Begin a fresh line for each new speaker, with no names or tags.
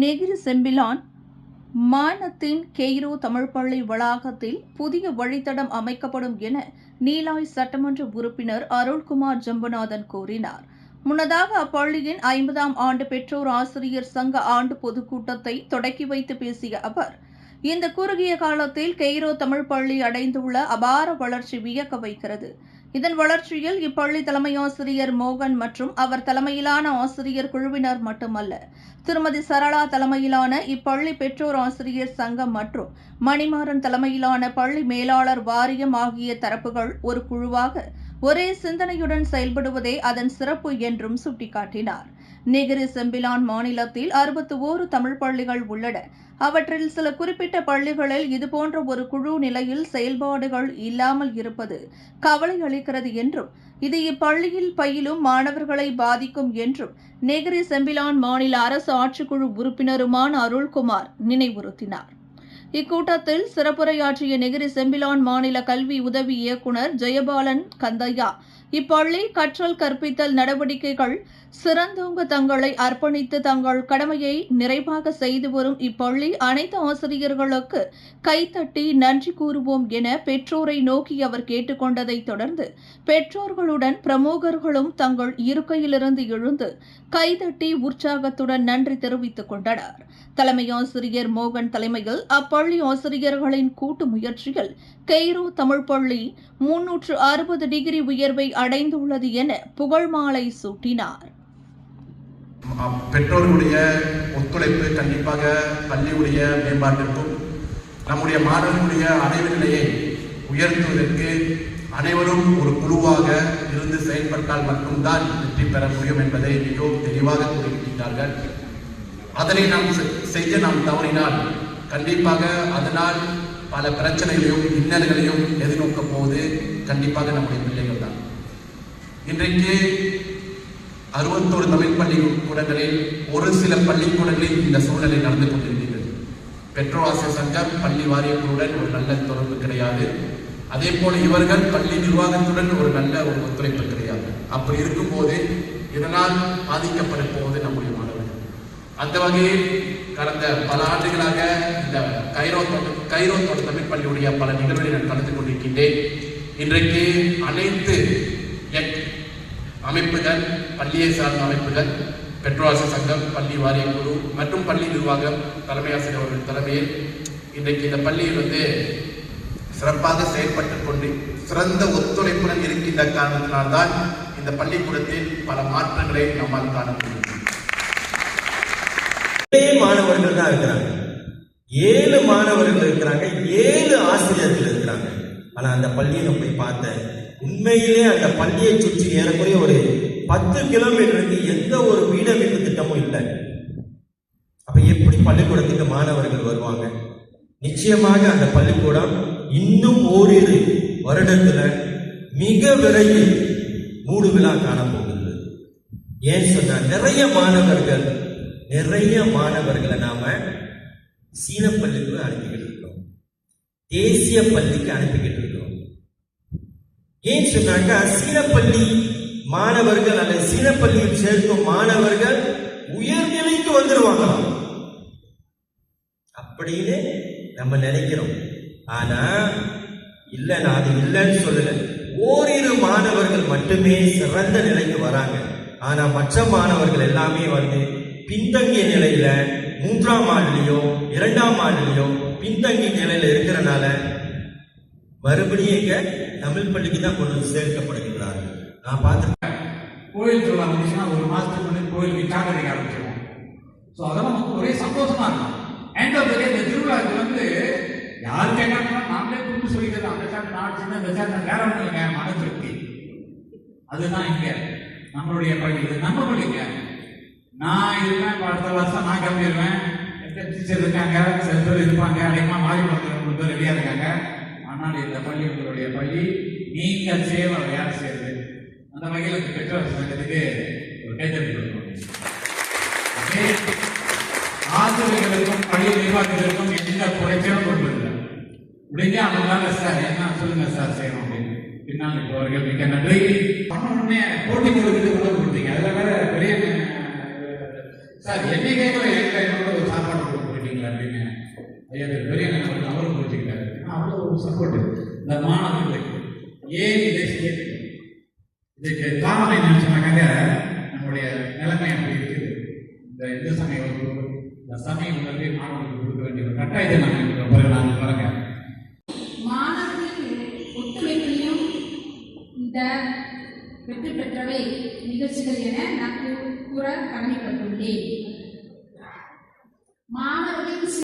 Negeri Sembilan மானத்தின் Cairo Tamil பள்ளி வளாகத்தில் புதிய வழித்தடம் அமைக்கப்படும் என நீலாய் சட்டமன்ற உறுப்பினர் அருள்குமார் ஜம்புநாதன் கூறினார். முன்னதாக அப்பள்ளியின் ஐம்பதாம் ஆண்டு பெற்றோர் ஆசிரியர் சங்க ஆண்டு பொதுக்கூட்டத்தை தொடக்கி வைத்து பேசிய அவர் இந்த குறுகிய காலத்தில் கெய்ரோ தமிழ் பள்ளி அடைந்துள்ள அபார வளர்ச்சி வியக்க வைக்கிறது. இதன் வளர்ச்சியில் இப்பள்ளி தலைமை ஆசிரியர் மோகன் மற்றும் அவர் தலைமையிலான ஆசிரியர் குழுவினர் மட்டுமல்ல திருமதி சரளா தலைமையிலான இப்பள்ளி பெற்றோர் ஆசிரியர் சங்கம் மற்றும் மணிமாறன் தலைமையிலான பள்ளி மேலாளர் வாரியம் ஆகிய தரப்புகள் ஒரு குழுவாக ஒரே சிந்தனையுடன் செயல்படுவதே அதன் சிறப்பு என்றும் சுட்டிக்காட்டினார். நெகிரி செம்பிலான் மாநிலத்தில் அறுபத்தி ஓரு தமிழ் பள்ளிகள் உள்ளன. அவற்றில் சில குறிப்பிட்ட பள்ளிகளில் இதுபோன்ற ஒரு குழு நிலையில் செயல்பாடுகள் இல்லாமல் இருப்பது கவலை அளிக்கிறது என்றும் இது இப்பள்ளியில் பயிலும் மாணவர்களை பாதிக்கும் என்றும் நெகிரி செம்பிலான் மாநில அரசு ஆட்சிக்குழு உறுப்பினருமான அருள்குமார் நினைவுறுத்தினார். இக்கூட்டத்தில் சிறப்புரையாற்றிய நெகிரி செம்பிலான் மாநில கல்வி உதவி இயக்குனர் ஜெயபாலன் கந்தையா இப்பள்ளி கற்றல் கற்பித்தல் நடவடிக்கைகள் சிறந்தோங்க தங்களை அர்ப்பணித்து தங்கள் கடமையை நிறைவாக செய்து வரும் இப்பள்ளி அனைத்து ஆசிரியர்களுக்கு கைத்தட்டி நன்றி கூறுவோம் என பெற்றோரை நோக்கி அவர் கேட்டுக்கொண்டதை தொடர்ந்து பெற்றோர்களுடன் பிரமுகர்களும் தங்கள் இருக்கையிலிருந்து எழுந்து கைதட்டி உற்சாகத்துடன் நன்றி தெரிவித்துக் கொண்டனர். தலைமை ஆசிரியர் மோகன் தலைமையில் அப்பள்ளி ஆசிரியர்களின் கூட்டு முயற்சியில் கெய்ரோ தமிழ் பள்ளி முன்னூற்று அறுபது டிகிரி உயர்வை அடைந்துள்ளது என புகழ் மாலை சூட்டினார்.
பெற்றோர்களுடைய ஒத்துழைப்பு கண்டிப்பாக பள்ளியுடைய மேம்பாட்டிற்கும் நம்முடைய மாணவர்களுடைய அடைவு நிலையை உயர்த்துவதற்கு அனைவரும் ஒரு குழுவாக இருந்து செயல்பட்டால் மட்டும்தான் வெற்றி பெற முடியும் என்பதை மிகவும் தெளிவாக கூறியிருக்கிறார்கள் அதனை நாம் செ- செய்ய நாம் தவறினால் கண்டிப்பாக அதனால் பல பிரச்சனைகளையும் இன்னல்களையும் எதிர்நோக்கும் போவது கண்டிப்பாக நம்முடைய பிள்ளைகள் இன்றைக்கு அறுபத்தோரு தமிழ் பள்ளிக்கூடங்களில் ஒரு சில பள்ளிக்கூடங்களில் இந்த சூழ்நிலை நடந்து கொண்டிருக்கிறது பெற்றோர் ஆசிரியர் சங்கம் பள்ளி வாரியங்களுடன் ஒரு நல்ல தொடர்பு கிடையாது. அதே போல இவர்கள் பள்ளி நிர்வாகத்துடன் ஒரு நல்ல ஒரு ஒத்துழைப்பு கிடையாது. அப்படி இருக்கும்போது இதனால் பாதிக்கப்பட போவது நம்முடைய மாணவர்கள் அந்த வகையில் கடந்த பல ஆண்டுகளாக இந்த கைரோ கைரோத்தோட கைரோ தமிழ் பள்ளியுடைய பல நிகழ்வுகளை நான் கலந்து கொண்டிருக்கின்றேன். இன்றைக்கு அனைத்து அமைப்புகள் பள்ளியை சார்ந்த அமைப்புகள் பெற்றோராசிரியர் சங்கம் பள்ளி வாரிய குழு மற்றும் பள்ளி நிர்வாகம் தலைமை ஆசிரியர் அவர்கள் தலைமையில் இன்றைக்கு இந்த பள்ளியில் வந்து சிறப்பாக செயல்பட்டு கொண்டு சிறந்த ஒத்துழைப்புடன் இருக்கின்ற காரணத்தினால்தான் இந்த பள்ளிக்கூடத்தில் பல மாற்றங்களை நம்மால் காண முடியும்.
மாணவர்கள் தான் இருக்கிறாங்க. ஏழு மாணவர்கள் இருக்கிறாங்க. ஏழு ஆசிரியர்கள் இருக்கிறாங்க. ஆனா அந்த பள்ளியை போய் பார்த்தேன் உண்மையிலே அந்த பள்ளியை சுற்றி ஏறக்குறைய ஒரு பத்து கிலோமீட்டருக்கு எந்த ஒரு வீடமைப்பு திட்டமும் இல்லை. அப்ப எப்படி பள்ளிக்கூடத்துக்கு மாணவர்கள் வருவாங்க? நிச்சயமாக அந்த பள்ளிக்கூடம் இன்னும் ஓரிரு வருடத்துல மிக விரைவில் மூடு விழா காணப்போகிறது ஏன் சொன்னா நிறைய மாணவர்கள் நிறைய மாணவர்களை நாம சீன பள்ளிக்கு அனுப்பிக்கிட்டு இருக்கோம். தேசிய பள்ளிக்கு அனுப்பிக்கிட்டு இருக்கோம் ஏன் சொன்னாக்கா சீனப்பள்ளி மாணவர்கள் அல்லது சீனப்பள்ளியில் சேர்க்கும் மாணவர்கள் உயர்நிலைக்கு வந்துருவாங்களாம். அப்படின்னு நம்ம நினைக்கிறோம். ஆனா இல்ல நான் அது இல்லைன்னு சொல்லல. ஓரிரு மாணவர்கள் மட்டுமே சிறந்த நிலைக்கு வராங்க. ஆனா மற்ற மாணவர்கள் எல்லாமே வந்து பின்தங்கிய நிலையில மூன்றாம் ஆண்டுலயோ இரண்டாம் ஆண்டுலயோ பின்தங்கிய நிலையில இருக்கிறனால மறுபடியும் இங்க தமிழ் பள்ளிக்கு தான் கொண்டு வந்து சேர்க்கப்படுகின்றார்கள். நான் பார்த்துருக்கேன்.
கோயில் திருவிழா வந்துச்சுன்னா ஒரு மாசத்துக்கு முன்னாடி கோயிலுக்கு சாட் அடிக்க ஆரம்பிச்சிருவோம் ஸோ அதெல்லாம் நமக்கு ஒரே சந்தோஷமா இருக்கும். அண்ட் ஆஃப் இந்த திருவிழாவுக்கு வந்து யார் கேட்கறாங்கன்னா நாமளே கூட்டு சொல்லிக்கிறது அந்த சாட் நான் சின்ன இந்த சாட் வேற ஒன்றும் இல்லைங்க. மன திருப்தி. அதுதான் இங்க நம்மளுடைய பள்ளி. இது நம்ம பள்ளிங்க நான் இருப்பேன். இப்போ அடுத்த வருஷம் நான் கிளம்பிடுவேன் டீச்சர் இருக்காங்க? சில பேர் இருப்பாங்க. அதிகமாக மாறி வந்து பேர் ரெடியாக இருக்காங்க. ஆனால் இந்த பள்ளி உங்களுடைய பள்ளி நீங்கள் சேவை யார் செய்யுது அந்த வகையில் அந்த பெற்றோர் சங்கத்துக்கு ஒரு கைத்தறி கொடுக்கணும். ஆசிரியர்களுக்கும் பள்ளி நிர்வாகத்திற்கும் எந்த குறைச்சலும் கொண்டுள்ள முடிஞ்ச அவங்களால சார் என்ன சொல்லுங்க சார் செய்யணும் அப்படின்னு. பின்னால் இருப்பவர்கள் மிக நன்றி. பண்ண உடனே போட்டி கொடுக்குறது உணவு கொடுத்தீங்க அதில் வேற பெரிய சார் என்னை கேட்கல எங்க என்னோட ஒரு சார் படிக்கிறீங்களா அப்படின்னு. ஐயா பெரிய அவர்கள் அவரும் புரிஞ்சுக்கிட்டாரு. ஏன்னா அவ்வளோ சப்போர்ட் இந்த மாணவர்களுக்கு ஏன் இதை செய்ய வேண்டும்? இதுக்கு காரணம் என்னன்னு சொன்னாங்க நம்முடைய நிலைமை அப்படி இருக்குது. இந்த இந்த சமய வகுப்பு இந்த சமய உணர்வை மாணவர்களுக்கு கொடுக்க வேண்டிய ஒரு கட்டாயத்தை நாங்கள் பிறகு நாங்கள் வழங்க.
மாணவர்களின் ஒத்துழைப்பிலையும் இந்த வெற்றி பெற்றவை நிகழ்ச்சிகள் என நான் கூற கடமைப்பட்டுள்ளேன். மாணவர்களின்